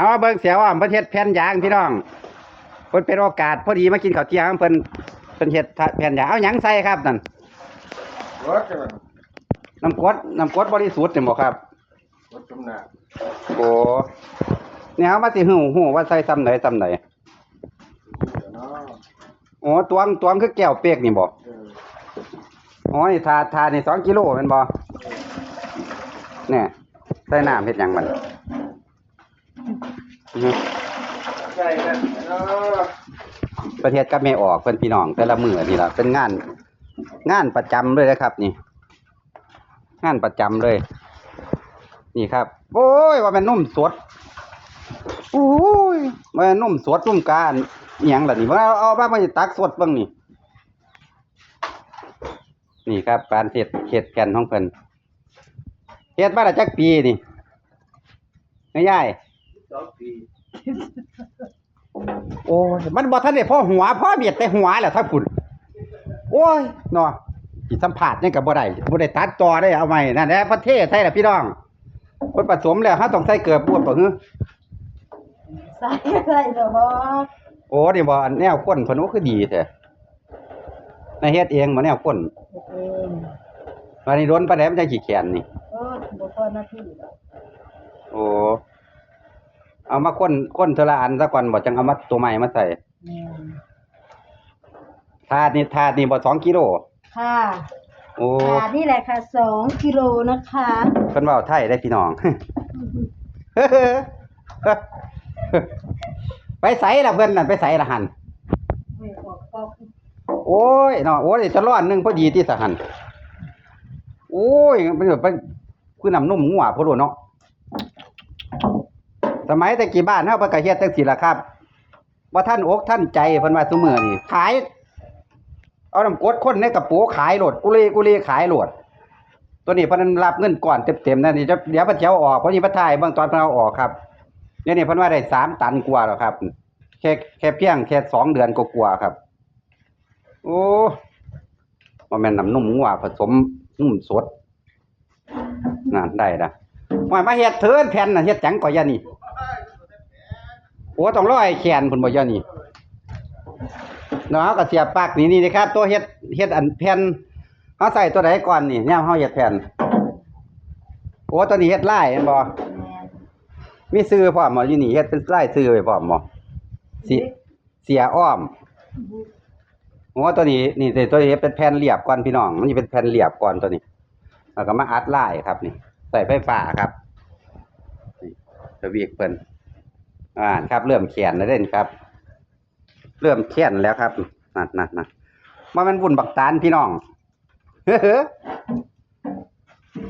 เอาเบิ่งเสียวอะเพิ่นเฮ็ดแผ่นยางพี่น้องเพิ่นเป็นโอกาสพอดีมากินข้าวเที่ยงเพิ่นเพิ่นเฮ็ดแผ่นยางเอาหยังใส่ครับนั่นรถกันน้ำกรดน้ำกรดบริสุทธิ์เนี่บ่ครับรถจมน้โอ้เนี่ยเอามาสิหูหูว่าใส่ซ้ำไหนซ้ำไหนโอ้ตวงตวงคือแก้วเปียกนี่บ่อออ๋อนี่ทาทานี่สองกิโลแม่นบ่เนี่ยใส่น้ำเฮ็ดหยังมันอือฮึ ใช่กันเนาะ ประเทศกับแม่ออกเพิ่นพี่น้องแต่ละมือนี่ละเป็นงาน งานประจำเลยนะครับ นี่ งานประจำเลย นี่ครับ โอ้ยว่ามันนุ่มสดโอ้ยมันนุ่มสดนุ่มการอนหยังล่ะนี่ว่าเอาเอามามาตักสดบิ่งนี่นี่ครับ การเฮ็ดเฮ็ดแก่นของเพิ่นเฮ็ดมาได้จักปีนี่แม่ยายสองปี โอ้ยมันบ่ทันได้พ่อหัวพ่อเบียดแต่หัวแหละถ้าคุณโอ้ยเนาะสิสัมผัสนี่ก็บ่ได้บ่ได้ตัดต่อได้เอาใหม่นั่นแหละประเทศไทยล่ะพี่น้องเพิ่นผสมแล้วเฮาต้องใส่เกลือป่วนบ่ฮึใส่อะไรเด้อบ่โอ้นี่บ่อันแนวข้นเพิ่นโอ้คือดีแท้ในเฮ็ดเองบ่แนวข้นเฮ็ดเองวันนี้ล้นปานใดมันจะขี้แขนนี่โอ้บ่พอหน้าที่ดอกโอ้ เอามาข้นข้นเทอละอันซะก่อนบ่จังเอามาตัวใหม่มาใส่แม่นถาดนี่ถาดนี่บ่2กิโลค่ะโอ้ค่ะนี่แหละค่ะสองกิโลนะคะเพิ่นเว้าไทยได้พี่น้อง ไปใส่ละเพิ่นนั่นไปใส่ละหันไม่ออกปอกโอ้ยเนาะโอ้ยจะร้อนหนึงพอดีที่สะหันโอ้ยมันแบบเป็นคือน้ำนุ่มงัวพอรู้เนาะ สมัยแต่กี่บ้านเฮาเพิ่นก็เฮ็ดจังซี่ล่ะครับว่าท่านอกท่านใจเพิ่นว่าซุมื้อนี่ขาย เอาน้ำกรดคนในกระปุกขายโหลดกุลีกุลีขายโหลด ตัวนี้เพิ่นรับเงินก่อนเต็มๆนั่นนี่จะเดี๋ยวเพิ่นสิเอาออกเพราะนี่เพิ่นถ่ายเบิ่งตอนเพิ่นเอาออกครับเดี๋ยวนี้เพิ่นว่าได้สามตันกว่าแล้วครับแค่แค่เพียงแค่สองเดือนกว่าๆครับ โอ้ว่าแม่นน้ำนุ่มงัวผสมนุ่มสดนั่นได้ละว่ามาเฮ็ดเถินแผ่นน่ะเฮ็ดจังก่อยะนี่ อ้ต้องร้อยแขนพุ่นบ่ยะนี่เนาะก็เสียบปลักนี่นี่นะครับ ตัวเฮ็ดเฮ็ดอันแผ่นเฮาใส่ตัวใดก่อนนี่แนวเฮาเฮ็ดแผ่นโอ้ตัวนี้เฮ็ดไลายแม่นบ่มีซื้อพร้อมบ่อยู่นี่เฮ็ดเป็นไลายซื้อไว้พร้อมบ่สิเสียอ้อมโอ้ตัวนี้นี่ตัวนี้เป็นแผ่นเรียบก่อนพี่น้อง มันจะเป็นแผ่นเรียบก่อนตัวนี้แล้วก็มาอัดลายครับนี่ใส่ไฟฟ้าครับนี่สวีกเพิ่น อ่าครับ เริ่มเขียนแล้วเด่นครับ เริ่มเขียนแล้วครับนั่นนั่นนั่นมามันวุ่นบักตาลพี่น้องเฮ้อ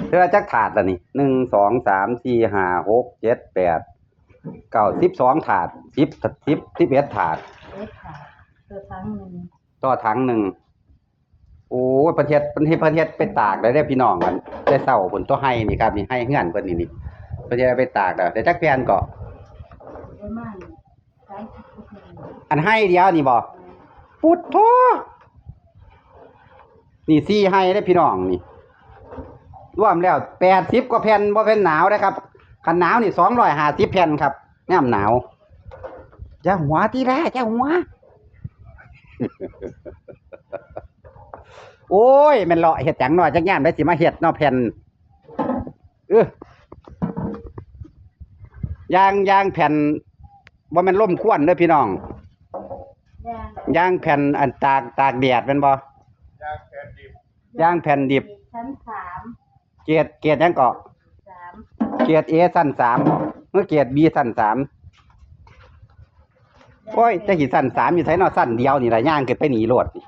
เธอจักถาดละนี่หนึ่งสองสามสี่ห้าหกเจ็ดแปดเก้าสิบสองถาดสิบสิบสิบเอ็ดถาดเอ็ดค่ะตัวทั้งหนึงต่อถังหนึ่งโอ้ยประเทศประเทศประเทศไปตากได้ได้อพี่น้องกันได้เศร้าผลตัวให้นี่ครับนี่ให้เฮือนเพิ่นนี่นี่ประเทศไปตากแล้วแต่จักแพนก็ประมาณ30กว่าคน อันให้เดียวนี่บ่ปุดโทนี่ซี่ให้ได้พี่น้องนี่รวมแล้ว80กว่าแผ่นบ่แผ่นหนาวนะครับคันหนาวนี่250แผ่นครับยามหนาวอย่าหัวติล่ะอย่าหัว โอ้ยมันเลาะเห็ดจังหน่อยจักย่ามได้สิมาเห็ดนอแผ่นเออยางยางแผ่นว่ามันล่มควนเด้อพี่น้อง ย่างยางแผ่นอันตากตากแดดแม่นบ่ยางแผ่นดิบยางแผ่นดิบ ชั้นสามเกียรเกียรหยังเกาะสามเกียรเอสั้นสามเมื่อเกียรบีสั้นสามโอ้ยจะหิสั้นสามอยู่ไสเนอสั้นเดียวนี่ล่ะย่างเกิดไปหนีโลดนี่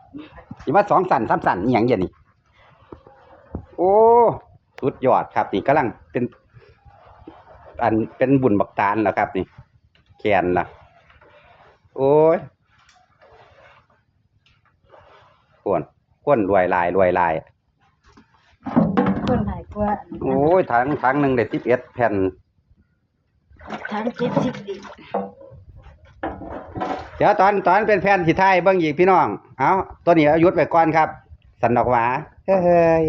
สิว่าสองสั้นสามสั้นอีหยังอย่างนี้โอ้สุดยอดครับ นี่กำลังเป็น อันเป็นบุญบักตาลแล้วครับ นี่แขนล่ะ โอ้ย ควนควนรวยลายรวยลาย คนหายกว่าโอ้ยถังถังหนึ่งได้สิบเอ็ดแผ่นทั้ง70ดิเดี๋ยวตอนตอนเป็นแผ่นสิไทายเบิ่งอีกพี่น้อง เอาตัวนี้เอายุดไปก่อนครับ สันดอกหวาเฮ้ย